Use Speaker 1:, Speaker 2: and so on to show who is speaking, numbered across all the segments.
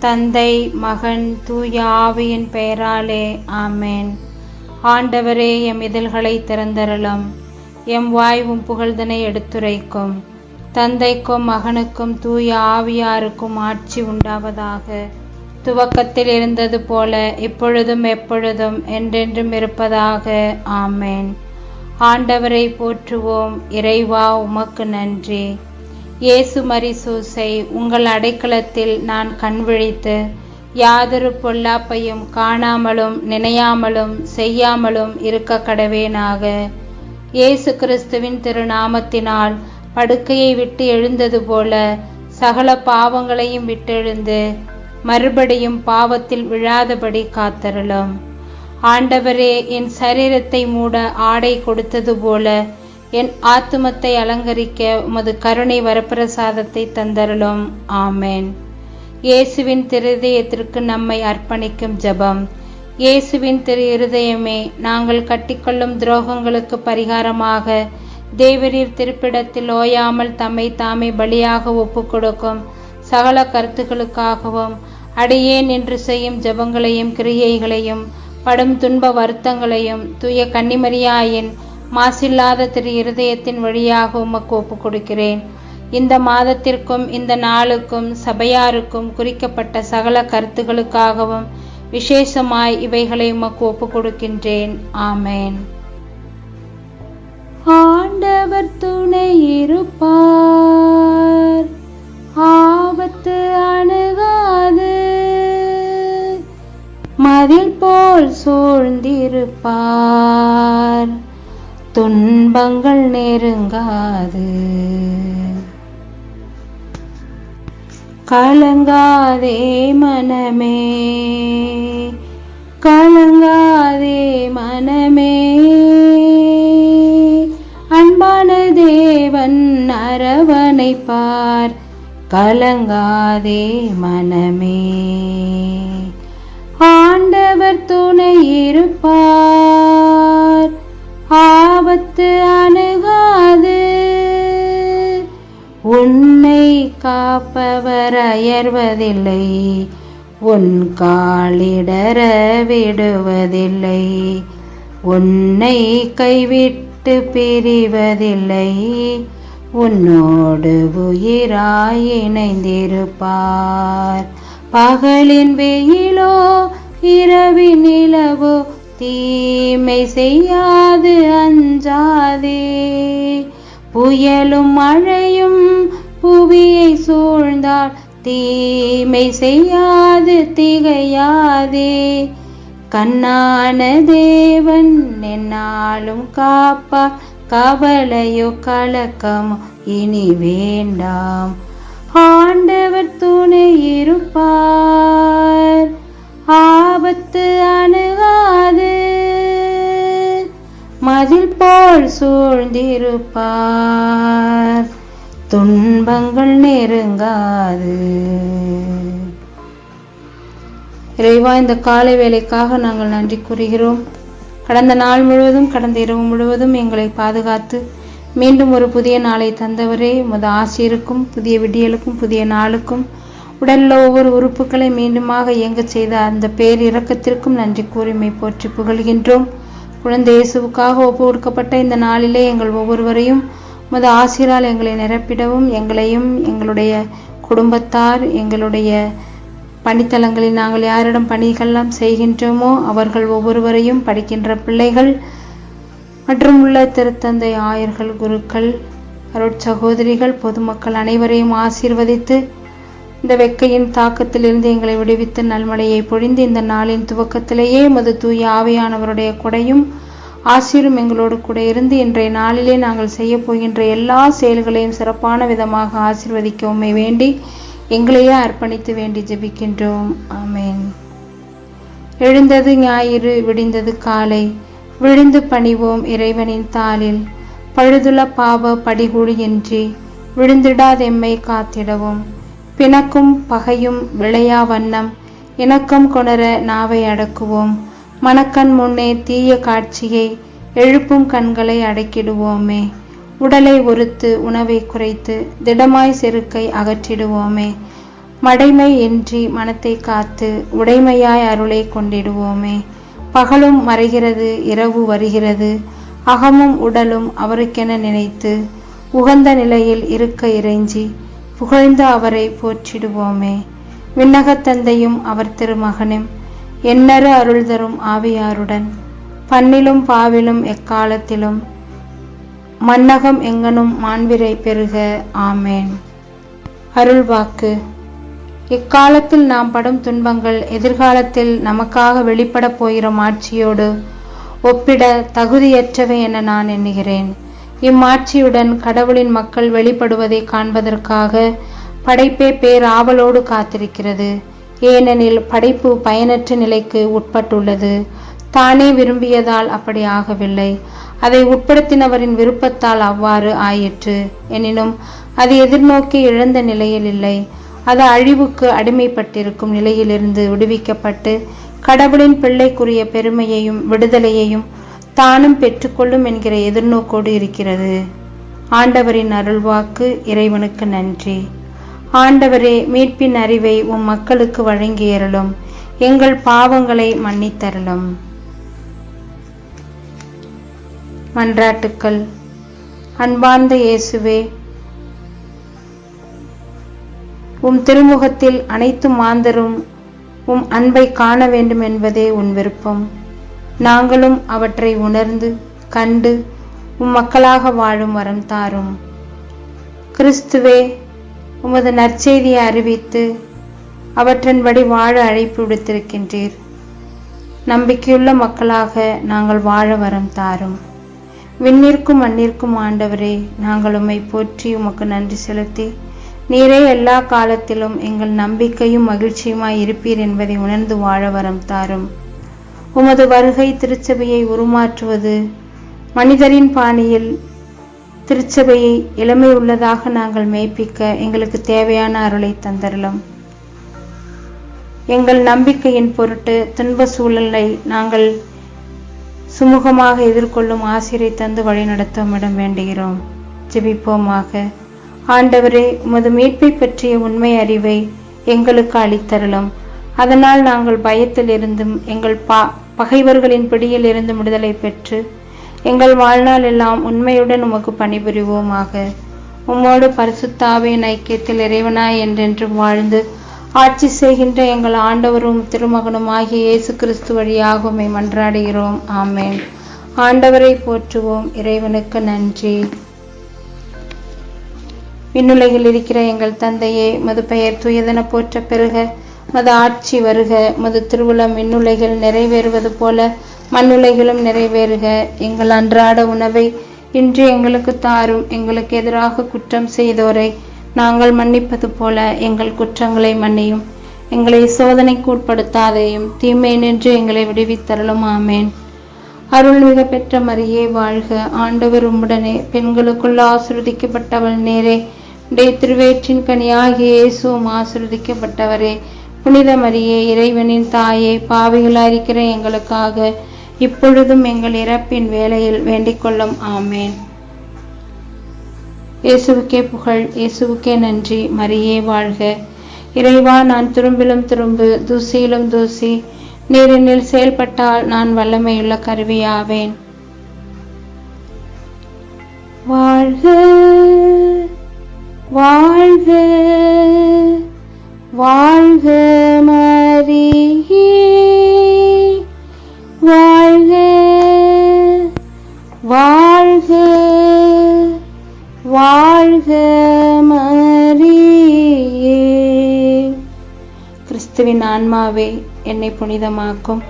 Speaker 1: தந்தை மகன் தூய ஆவியின் பெயராலே ஆமேன். ஆண்டவரே எம் இதழ்களை திறந்தருளும். எம் வாய்வும் புகழ்தனை எடுத்துரைக்கும். தந்தைக்கும் மகனுக்கும் தூய ஆவியாருக்கும் ஆட்சி உண்டாவதாக. துவக்கத்தில் இருந்தது போல இப்பொழுதும் எப்பொழுதும் என்றென்றும் இருப்பதாக ஆமேன். ஆண்டவரை போற்றுவோம். இறைவா உமக்கு நன்றி. இயேசு மரிசூசை உங்கள் அடைக்கலத்தில் நான் கண் விழித்து யாதொரு பொல்லாப்பையும் காணாமலும் நினையாமலும் செய்யாமலும் இருக்க கடவேனாக. இயேசு கிறிஸ்துவின் திருநாமத்தினால் படுக்கையை விட்டு எழுந்தது போல சகல பாவங்களையும் விட்டெழுந்து மறுபடியும் பாவத்தில் விழாதபடி காத்தருளும். ஆண்டவரே என் சரீரத்தை மூட ஆடை கொடுத்தது போல என் ஆத்துமத்தை அலங்கரிக்க உமது கருணை வரப்பிரசாதத்தை தந்தருளும். ஆமேன். இயேசுவின் திருதயத்திற்கு நம்மை அர்ப்பணிக்கும் ஜபம். இயேசுவின் திரு இருதயமே நாங்கள் கட்டிக்கொள்ளும் துரோகங்களுக்கு பரிகாரமாக தேவரீர் திருப்பிடத்தில் ஓயாமல் தம்மை தாமே பலியாக ஒப்பு கொடுக்கும் சகல கருத்துக்களுக்காகவும் அடியேன் என்று செய்யும் ஜபங்களையும் கிரியைகளையும் படும் துன்ப வருத்தங்களையும் தூய கன்னிமரியாயின் மாசில்லாத திரு இருதயத்தின் வழியாக உமக்கு ஒப்பு கொடுக்கிறேன் இந்த மாதத்திற்கும் இந்த நாளுக்கும் சபையாருக்கும் குறிக்கப்பட்ட சகல கருத்துகளுக்காகவும் விசேஷமாய் இவைகளை உமக்கு ஒப்பு கொடுக்கின்றேன் ஆமேன். ஆண்டவர் துணை இருப்பார். ஆபத்து அணுகாது. மதில் போல் சூழ்ந்திருப்பார். துன்பங்கள் நெருங்காது. கலங்காதே மனமே கலங்காதே மனமே. அன்பான தேவன் அரவணைப்பார் கலங்காதே மனமே. ஆண்டவர் துணை இருப்பார் ஆபத்து அணுகாது. உன்னை காப்பவர் அயர்வதில்லை. உன் காலிடர விடுவதில்லை. உன்னை கைவிட்டு பிரிவதில்லை. உன்னோடு உயிராய் இணைந்திருப்பார். பகலின் வெயிலோ இரவின் நிலவோ தீமை செய்யாது அஞ்சாதே. புயலும் மழையும் புவியை சூழ்ந்தால் தீமை செய்யாது திகையாதே. கண்ணான தேவன் என்னாலும் காப்பா கவலையோ கலக்கமோ இனி வேண்டாம். ஆண்டவர் துணை இருப்பார். ஆபத்து அணுக மதில் போல் சூழ்ந்திருப்பார். துன்பங்கள் நெருங்காது. இறைவா இந்த காலை வேலைக்காக நாங்கள் நன்றி கூறுகிறோம். கடந்த நாள் முழுவதும் கடந்த இரவு முழுவதும் எங்களை பாதுகாத்து மீண்டும் ஒரு புதிய நாளை தந்தவரே. உமது ஆசிரியருக்கும் புதிய விடியலுக்கும் புதிய நாளுக்கும் உடலில் ஒவ்வொரு உறுப்புகளை மீண்டுமாக இயங்கச் செய்த அந்த பேர் இரக்கத்திற்கும் நன்றி கூறிமை போற்றி புகழ்கின்றோம். குழந்தை இயேசுவுக்காக ஒப்பு கொடுக்கப்பட்ட இந்த நாளிலே எங்கள் ஒவ்வொருவரையும் உமது ஆசிரால் எங்களை நிரப்பிடவும் எங்களையும் எங்களுடைய குடும்பத்தார் எங்களுடைய பணித்தலங்களில் நாங்கள் யாரிடம் பணிகள்லாம் செய்கின்றோமோ அவர்கள் ஒவ்வொருவரையும் படிக்கின்ற பிள்ளைகள் மற்றும் உள்ள திருத்தந்தை ஆயர்கள் குருக்கள் அருட்சகோதரிகள் பொதுமக்கள் அனைவரையும் ஆசீர்வதித்து இந்த வெக்கையின் தாக்கத்திலிருந்து எங்களை விடுவித்து நல்மழையை பொழிந்து இந்த நாளின் துவக்கத்திலேயே மது தூய ஆவியானவருடைய கொடையும் ஆசிரும் எங்களோடு கூட இருந்து இன்றைய நாளிலே நாங்கள் செய்ய போகின்ற எல்லா செயல்களையும் சிறப்பான விதமாக ஆசிர்வதிக்க உண்மை வேண்டி எங்களையே அர்ப்பணித்து வேண்டி ஜெபிக்கின்றோம். ஆமேன். எழுந்தது ஞாயிறு விடிந்தது காலை. விழுந்து பணிவோம் இறைவனின் தாளில். பழுதுள்ள பாவ படிகுழியின்றி விழுந்திடாதெம்மை காத்திடவும். பிணக்கும் பகையும் விளையா வண்ணம். இணக்கம் கொணர நாவை அடக்குவோம். மணக்கண் முன்னே தீய காட்சியை எழுப்பும் கண்களை அடக்கிடுவோமே. உடலை ஒருத்து உணவை குறைத்து திடமாய் செருக்கை அகற்றிடுவோமே. மடைமை இன்றி மனத்தை காத்து உடைமையாய் அருளை கொண்டிடுவோமே. பகலும் மறைகிறது இரவு வருகிறது. அகமும் உடலும் அவருக்கென நினைத்து உகந்த நிலையில் இருக்க இறைஞ்சி புகழ்ந்து அவரை போற்றிடுவோமே. விண்ணகத் தந்தையும் அவர் திருமகனும் எண்ணறு அருள் தரும் ஆவியாருடன் பண்ணிலும் பாவிலும் எக்காலத்திலும் மன்னகம் எங்கனும் மாண்பிரை பெறுக ஆமேன். அருள்வாக்கு. இக்காலத்தில் நாம் படும் துன்பங்கள் எதிர்காலத்தில் நமக்காக வெளிப்படப் போகிற மாட்சியோடு ஒப்பிட தகுதியற்றவை என நான் எண்ணுகிறேன். இம்மாட்சியுடன் கடவுளின் மக்கள் வெளிப்படுவதை காண்பதற்காக படைப்பே பேராவலோடு காத்திருக்கிறது. ஏனெனில் படைப்பு பயனற்ற நிலைக்கு உட்பட்டுள்ளது. தானே விரும்பியதால் அப்படி ஆகவில்லை. அதை உட்படுத்தினவரின் விருப்பத்தால் அவ்வாறு ஆயிற்று. எனினும் அது எதிர்நோக்கி இழந்த நிலையில் இல்லை. அது அழிவுக்கு அடிமைப்பட்டிருக்கும் நிலையிலிருந்து விடுவிக்கப்பட்டு கடவுளின் பிள்ளைக்குரிய பெருமையையும் விடுதலையையும் தானும் பெற்றுக்கொள்ளும் என்கிற எதிர்நோக்கோடு இருக்கிறது. ஆண்டவரின் அருள்வாக்கு இறைவனுக்கு நன்றி. ஆண்டவரே மீட்பின் அறிவை உம் மக்களுக்கு வழங்கியருளும் எங்கள் பாவங்களை மன்னித்தருளும். மன்றாட்டுக்கள். அன்பார்ந்த இயேசுவே உம் திருமுகத்தில் அனைத்து மாந்தரும் உம் அன்பை காண வேண்டும் என்பதே உன் விருப்பம். நாங்களும் அவற்றை உணர்ந்து கண்டு உம் மக்களாக வாழும் வரம் தாரும். கிறிஸ்துவே உமது நற்செய்தியை அறிவித்து அவற்றின்படி வாழ அழைப்பு விடுத்திருக்கின்றீர். நம்பிக்கையுள்ள மக்களாக நாங்கள் வாழ வரம் தாரும். விண்ணிற்கும் மண்ணிற்கும் ஆண்டவரே நாங்கள் உம்மை போற்றி உமக்கு நன்றி செலுத்தி நீரே எல்லா காலத்திலும் எங்கள் நம்பிக்கையும் மகிழ்ச்சியுமாய் இருப்பீர் என்பதை உணர்ந்து வாழ வரம் தாரும். உமது வருகை திருச்சபையை உருமாற்றுவது. மனிதரின் பாணியில் திருச்சபையை இளமை உள்ளதாக நாங்கள் மெய்ப்பிக்க எங்களுக்கு தேவையான அருளை தந்தரலும் எங்கள் நம்பிக்கையின் பொருட்டு துன்ப சூழலை நாங்கள் சுமூகமாக எதிர்கொள்ளும் ஆசிரியை தந்து வழிநடத்த உம்மிடம் வேண்டுகிறோம். ஜெபிப்போமாக. ஆண்டவரே உமது மீட்பை பற்றிய உண்மை அறிவை எங்களுக்கு அளித்தருளும். அதனால் நாங்கள் பயத்தில் இருந்தும் எங்கள் பா பகைவர்களின் பிடியில் இருந்து விடுதலை பெற்று எங்கள் வாழ்நாள் எல்லாம் உண்மையுடன் உமக்கு பணிபுரிவோமாக. உம்மோடு பரிசுத்தாவின் ஐக்கியத்தில் இறைவனாய் என்றென்றும் வாழ்ந்து ஆட்சி செய்கின்ற எங்கள் ஆண்டவரும் திருமகனும் ஆகிய இயேசு கிறிஸ்து வழியாக உம்மை மன்றாடுகிறோம். ஆமேன். ஆண்டவரை போற்றுவோம். இறைவனுக்கு நன்றி. விண்ணுலகில் இருக்கிற எங்கள் தந்தையே மது பெயர் துயதன போற்ற பெருக மது ஆட்சி வருக மது திருவுளம் விண்ணுலகில் நிறைவேறுவது போல மண்ணுலைகளும் நிறைவேறுக. எங்கள் அன்றாட உணவை இன்று எங்களுக்கு தாரும் எங்களுக்கு எதிராக குற்றம் செய்தோரை நாங்கள் மன்னிப்பது போல எங்கள் குற்றங்களை மன்னியும். எங்களை சோதனைக்கு உட்படுத்தாதையும் தீமை நின்று எங்களை விடுவித்தரலும் ஆமேன். அருள்மிக பெற்ற மரியே வாழ்க. ஆண்டவர் உம்முடனே பெண்களுக்குள் ஆசிர்வதிக்கப்பட்டவள் நேரே. உடைய திருவேற்றின் கனியாகிய இயேசுவும் ஆசிர்வதிக்கப்பட்டவரே. புனித மரியே இறைவனின் தாயே பாவிகளாயிருக்கிற எங்களுக்காக இப்பொழுதும் எங்கள் இறப்பின் வேலையில் வேண்டிக்கொள்ளும். ஆமேன். இயேசுவுக்கே புகழ் இயேசுவுக்கே நன்றி. மரியே வாழ்க. இறைவா நான் துரும்பிலும் துரும்பு தூசியிலும் தூசி நீரினில் செயல்பட்டால் நான் வல்லமையுள்ள கருவியாவேன். வாழ்க வாழ்க. வாழ்க மரியே வாழ்க வாழ்க வாழ்க மரியே. கிறிஸ்துவின் ஆன்மாவே என்னை புனிதமாக்கும்.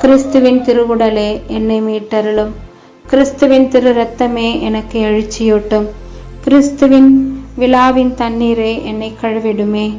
Speaker 1: கிறிஸ்துவின் திருவுடலே என்னை மீட்டருளும். கிறிஸ்துவின் திரு ரத்தமே எனக்கு எழுச்சியூட்டும். கிறிஸ்துவின் விழாவின் தண்ணீரே என்னை கழுவிடுமே.